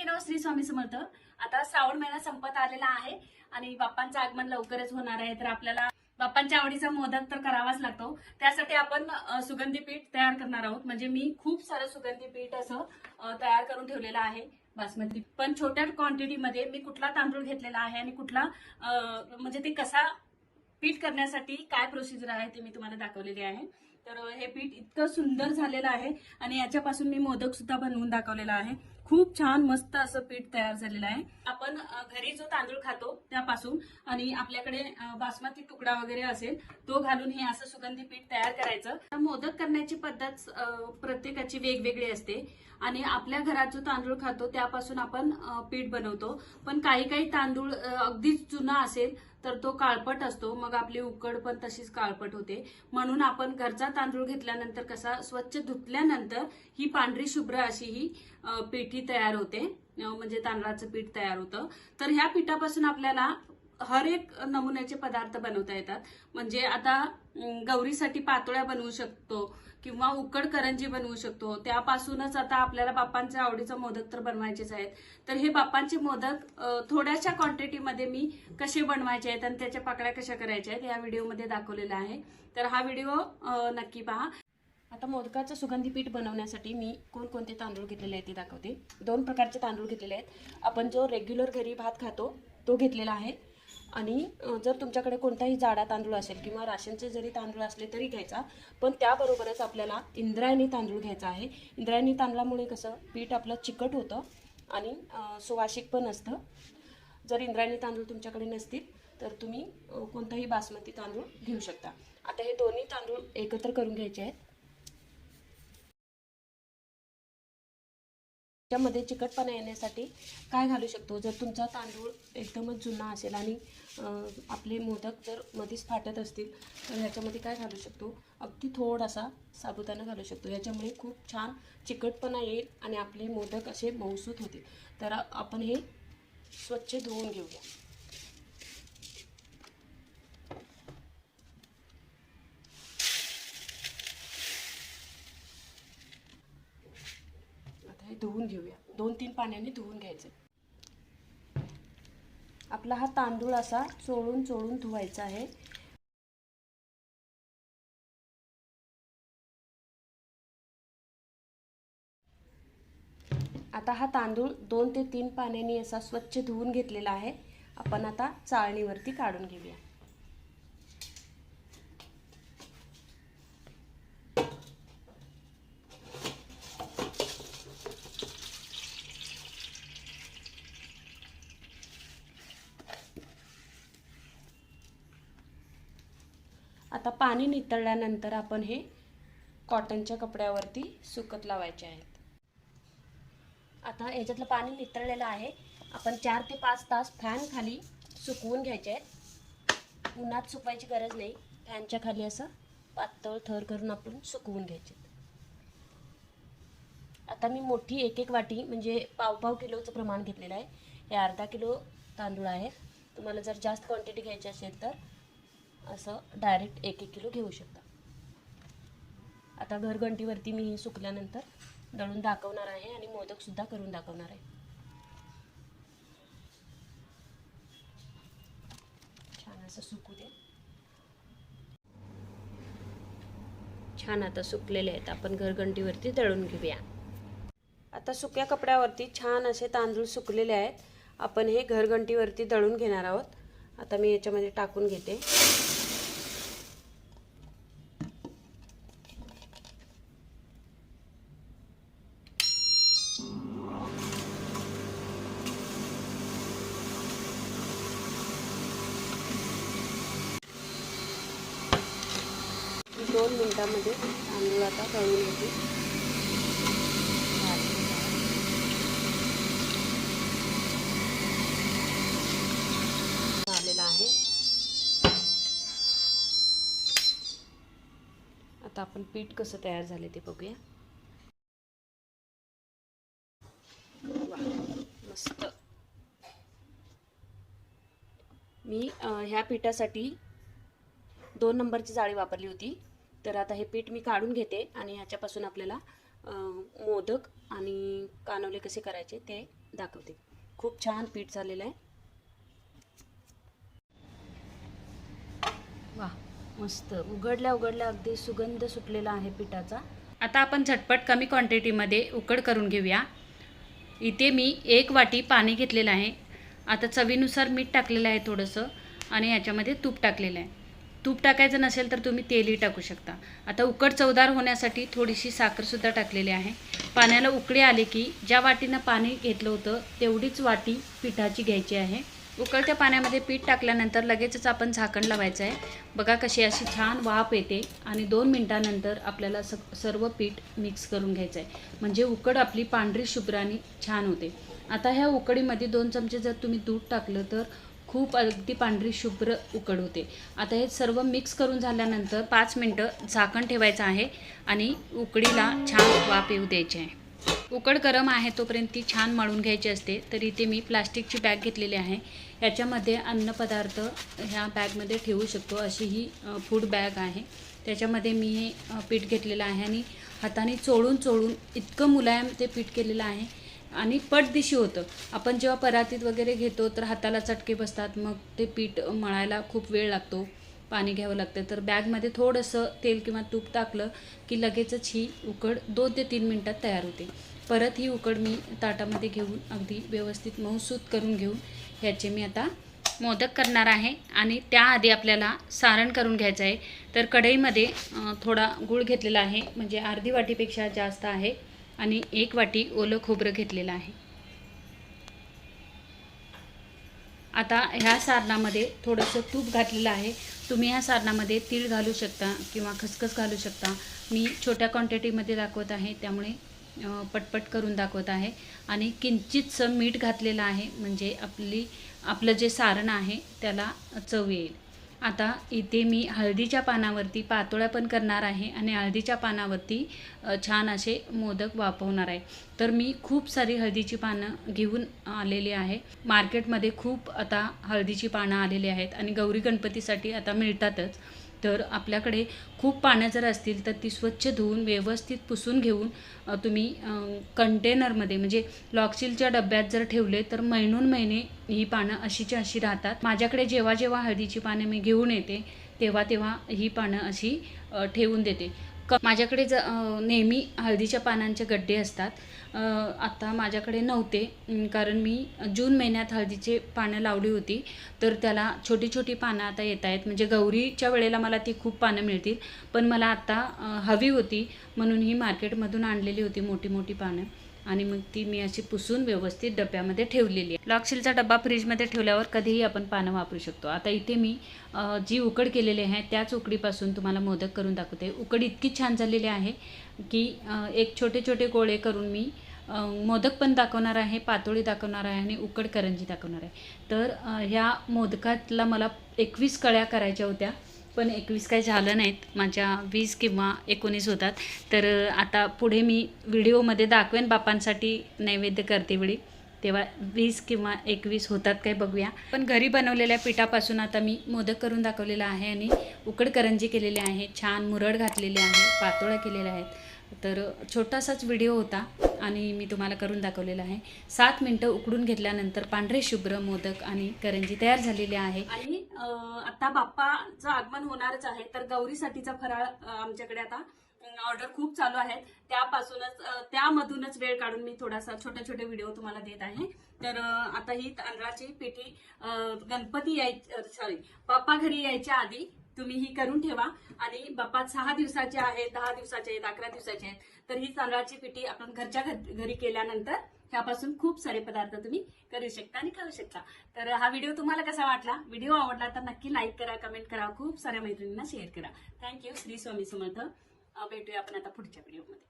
सगळ्यांना श्री स्वामी समर्थ. आता श्रावण महिना संपत आलेला आहे आणि बाप्पांचं आगमन लवकरच होणार आहे. तर आपल्याला बाप्पांच्या आवडीचा मोदक तर करावाच लागतो. त्यासाठी आपण सुगंधी पीठ तयार करणार आहोत. म्हणजे मी खूप सारं सुगंधी पीठ असं तयार करून ठेवलेलं आहे बासमती. पण छोट्या क्वांटिटीमध्ये मी कुठला तांदूळ घेतलेला आहे आणि कुठला म्हणजे ते कसा पीठ करण्यासाठी काय प्रोसिजर आहे ते मी तुम्हाला दाखवलेली आहे. तर हे पीठ इतकं सुंदर झालेलं आहे आणि याच्यापासून मी मोदक सुद्धा बनवून दाखवलेला आहे. खूप छान मस्त असं पीठ तयार झालेलं आहे. आपण घरी जो तांदूळ खातो त्यापासून आणि आपल्याकडे बासमती तुकडा वगैरे असेल तो घालून हे असं सुगंधी पीठ तयार करायचं. तर मोदक करण्याची पद्धत प्रत्येकाची वेगवेगळी असते आणि आपल्या घरात जो तांदूळ खातो त्यापासून आपण पीठ बनवतो. पण काही काही तांदूळ अगदीच जुना असेल तर तो काळपट असतो मग आपली उकड पण तशीच काळपट होते. म्हणून आपण घरचा तांदूळ घेतल्यानंतर कसा स्वच्छ धुतल्यानंतर ही पांढरी शुभ्र अशी ही पेठी तयार होते. म्हणजे तांदळाचं पीठ तयार होतं. तर ह्या पिठापासून आपल्याला हर एक नमुन्याचे पदार्थ बनवता येतात. म्हणजे आता गौरीसाठी पातोळ्या बनवू शकतो किंवा उकड करंजी बनवू शकतो. त्यापासूनच आता आपल्याला बाप्पांच्या आवडीचं मोदक तर बनवायचेच आहेत. तर हे बाप्पांचे मोदक थोड्याशा क्वांटिटीमध्ये मी कसे बनवायचे आहेत आणि त्याच्या पाकळ्या कशा करायच्या आहेत या व्हिडिओमध्ये दाखवलेला आहे. तर हा व्हिडिओ नक्की पहा. आता मोदकाचं सुगंधी पीठ बनवण्यासाठी मी कोणकोणते तांदूळ घेतलेले आहेत ते दाखवते. दोन प्रकारचे तांदूळ घेतलेले आहेत. आपण जो रेग्युलर घरी भात खातो तो घेतलेला आहे. आणि जर तुमच्याकडे कोणताही जाडा तांदूळ असेल किंवा राशनचे जरी तांदूळ असले तरी घ्यायचा पण त्याबरोबरच आपल्याला इंद्रायणी तांदूळ घ्यायचा आहे. इंद्रायणी तांदळामुळे कसं पीठ आपलं चिकट होतं आणि सुवासिक पण असतं. जर इंद्रायणी तांदूळ तुमच्याकडे नसतील तर तुम्ही कोणताही बासमती तांदूळ घेऊ शकता. आता हे दोन्ही तांदूळ एकत्र करून घ्यायचे आहेत. त्यामध्ये चिकटपणा येण्यासाठी काय घालू शकतो? जर तुमचा तांदूळ एकदमच जुना असेल आणि आपले मोदक जर मध्येच फाटत असतील तर ह्याच्यामध्ये काय घालू शकतो? अगदी थोडासा साबुदाणा घालू शकतो. याच्यामुळे खूप छान चिकटपणा येईल आणि आपले मोदक असे मऊसूत होतील. तर आपण हे स्वच्छ धुवून घेऊया. धुवून घेऊया. दोन तीन पाण्याने धुवून घ्यायचे. आपला हा तांदूळ असा चोळून चोळून धुवायचा आहे. आता हा तांदूळ दोन ते तीन पाण्याने असा स्वच्छ धुवून घेतलेला आहे. आपण आता चाळणीवरती काढून घेऊया. आता पाणी नितळल्यानंतर आपण हे कॉटनच्या कपड्यावरती सुकत लावायचे आहेत. आता याच्यातलं पाणी नितळलेलं आहे. आपण चार ते पाच तास फॅन खाली सुकवून घ्यायचे आहेत. उन्हात सुकवायची गरज नाही. फॅनच्या खाली असं पातळ थर करून आपण सुकवून घ्यायचे आता मी मोठी एक एक वाटी म्हणजे पाव पाव किलोचं प्रमाण घेतलेलं आहे. हे अर्धा किलो तांदूळ आहे तुम्हाला जर जास्त क्वांटिटी घ्यायची असेल तर असं डायरेक्ट एक एक किलो घेऊ शकता. आता घरघंटीवरती मी हे सुकल्यानंतर दळून दाखवणार आहे आणि मोदकसुद्धा करून दाखवणार आहे. छान असं सुकू दे. छान आता सुकलेले आहेत. आपण घरघंटीवरती दळून घेऊया. आता सुक्या कपड्यावरती छान असे तांदूळ सुकलेले आहेत. आपण हे घरघंटीवरती दळून घेणार आहोत. आता मी याच्यामध्ये टाकून घेते. दोन मिनटामध्ये तांदूळ आता तळून घेते झालेला आहे. आता आपण पीठ कसं तयार झाले ते बघूया. मस्त. मी ह्या पिठासाठी दोन नंबरची जाळी वापरली होती. तर आता हे पीठ मी काढून घेते आणि ह्याच्यापासून आपल्याला मोदक आणि कानवले कसे करायचे ते दाखवते. खूप छान पीठ झालेलं आहे. वा मस्त. उघडल्या उघडल्या अगदी सुगंध सुटलेला आहे पिठाचा. आता आपण झटपट कमी क्वांटिटीमध्ये उकड करून घेऊया. इथे मी एक वाटी पाणी घेतलेलं आहे. आता चवीनुसार मीठ टाकलेलं आहे थोडंसं आणि ह्याच्यामध्ये तूप टाकलेलं आहे. तूप टाकायचं नसेल तर तुम्ही तेलही टाकू शकता. आता उकड चवदार होण्यासाठी थोडीशी साखरसुद्धा टाकलेली आहे. पाण्याला उकळी आली की ज्या वाटीनं पाणी घेतलं होतं तेवढीच वाटी पिठाची घ्यायची आहे. उकळत्या पाण्यामध्ये पीठ टाकल्यानंतर लगेचच आपण झाकण लावायचं आहे. बघा कशी अशी छान वाफ येते आणि दोन मिनटानंतर आपल्याला स सर्व पीठ मिक्स करून घ्यायचं आहे म्हणजे उकड आपली पांढरी शुभ्रानी छान होते. आता ह्या उकडीमध्ये दोन चमचे जर तुम्ही दूध टाकलं तर खूप अगदी पांढरी शुभ्र उकड होते. आता हे सर्व मिक्स करून झाल्यानंतर पाच मिनटं झाकण ठेवायचं आहे आणि उकडीला छान वाफ येऊ द्यायची आहे. उकड गरम आहे तोपर्यंत ती छान मळून घ्यायची असते. तर इथे मी प्लास्टिकची बॅग घेतलेली आहे. याच्यामध्ये अन्नपदार्थ ह्या बॅगमध्ये ठेवू शकतो. अशी ही फूड बॅग आहे. त्याच्यामध्ये मी हे पीठ घेतलेलं आहे आणि हाताने चोळून चोळून इतकं मुलायम ते पीठ केलेलं आहे. आणि पटदिशी होतं. आपण जेव्हा परातीत वगैरे घेतो तर हाताला चटके बसतात मग ते पीठ मळायला खूप वेळ लागतो पाणी घ्यावं लागतं. तर बॅगमध्ये थोडंसं तेल किंवा तूप टाकलं की लगेचच ही उकड दोन ते तीन मिनटात तयार होते. परत ही उकड मी ताटामध्ये घेऊन अगदी व्यवस्थित मऊसूत करून घेऊन ह्याचे मी आता मोदक करणार आहे. आणि त्याआधी आपल्याला सारण करून घ्यायचं आहे. तर कढईमध्ये थोडा गूळ घेतलेला आहे. म्हणजे अर्धी वाटीपेक्षा जास्त आहे. आणि एक वाटी ओलं खोबरं घेतलेलं आहे. आता ह्या सारणामध्ये थोडंसं तूप घातलेलं आहे. तुम्ही ह्या सारणामध्ये तीळ घालू शकता किंवा खसखस घालू शकता. मी छोट्या क्वांटिटीमध्ये दाखवत आहे त्यामुळे पटपट करून दाखवत आहे. आणि किंचितसं मीठ घातलेलं आहे म्हणजे आपली आपलं जे सारण आहे त्याला चव येईल. आता इथे मी हळदीच्या पानावरती पातोळ्या पण करणार आहे आणि हळदीच्या पानावरती छान असे मोदक वापवणार आहे. तर मी खूप सारी हळदीची पानं घेऊन आलेली आहे. मार्केटमध्ये खूप आता हळदीची पानं आलेली आहेत आणि गौरी गणपतीसाठी आता मिळतातच. तर आपल्याकडे खूप पानं जर असतील तर ती स्वच्छ धुवून व्यवस्थित पुसून घेऊन तुम्ही कंटेनरमध्ये म्हणजे लॉक्सिलच्या डब्यात जर ठेवले तर महिनून महिने ही पानं अशीच्या अशी राहतात. माझ्याकडे जेव्हा जेव्हा हळदीची पानं मी घेऊन येते तेव्हा तेव्हा ही पानं अशी ठेवून देते. क माझ्याकडे ज नेहमी हळदीच्या पानांचे गड्डे असतात. आता माझ्याकडे नव्हते कारण मी जून महिन्यात हळदीचे पानं लावली होती. तर त्याला छोटी छोटी पानं आता येत आहेत. म्हणजे गौरीच्या वेळेला मला ती खूप पानं मिळतील. पण मला आता हवी होती म्हणून ही मार्केटमधून आणलेली होती मोठी मोठी पानं. आणि मग ती मी अशी पुसून व्यवस्थित डब्यामध्ये ठेवलेली आहे. लॉकशीलचा डब्बा फ्रीजमध्ये ठेवल्यावर कधीही आपण पानं वापरू शकतो. आता इथे मी जी उकड केलेली आहे त्याच उकडीपासून तुम्हाला मोदक करून दाखवते. उकड इतकी छान झालेली आहे की एक छोटे छोटे गोळे करून मी मोदक पण दाखवणार आहे पातोळी दाखवणार आहे आणि उकड करंजी दाखवणार आहे. तर ह्या मोदकातला मला एकवीस कळ्या करायच्या होत्या. पण एकवीस काय झालं नाहीत. माझ्या वीस किंवा एकोणीस होतात. तर आता पुढे मी व्हिडिओमध्ये दाखवेन बापांसाठी नैवेद्य करते वेळी. तेव्हा वीस किंवा एकवीस होतात काय बघूया. पण घरी बनवलेल्या पिठापासून आता मी मोदक करून दाखवलेला आहे आणि उकड करंजी केलेली आहे. छान मुरड घातलेली आहे. पातोळ्या केलेल्या आहेत. तर छोटासाच व्हिडिओ होता आणि मी तुम्हाला करून दाखवलेला आहे. सात मिनटं उकडून घेतल्यानंतर पांढरे शुभ्र मोदक आणि करंजी तयार झालेली आहे. आणि आता बाप्पाचं आगमन होणारच आहे तर गौरीसाठीचा फराळ आमच्याकडे आता ऑर्डर खूप चालू आहेत. त्यापासूनच त्यामधूनच वेळ काढून मी थोडासा छोटे छोटे व्हिडिओ तुम्हाला देत आहे. तर आता ही तांदळाची पेठी गणपती याय सॉरी बाप्पा घरी यायच्या आधी तुम्ही ही करून ठेवा. आणि बाप्पा सहा दिवसाचे आहेत दहा दिवसाचे आहेत अकरा दिवसाचे आहेत. तर ही तांदळाची पिठी आपण घरच्या घरी केल्यानंतर ह्यापासून खूप सारे पदार्थ तुम्ही करू शकता आणि खाऊ शकता. तर हा व्हिडिओ तुम्हाला कसा वाटला? व्हिडिओ आवडला तर नक्की लाईक करा कमेंट करा. खूप साऱ्या मैत्रिणींना शेअर करा. Thank you Shri Swami Samarth. भेटूया आपण आता पुढच्या व्हिडिओमध्ये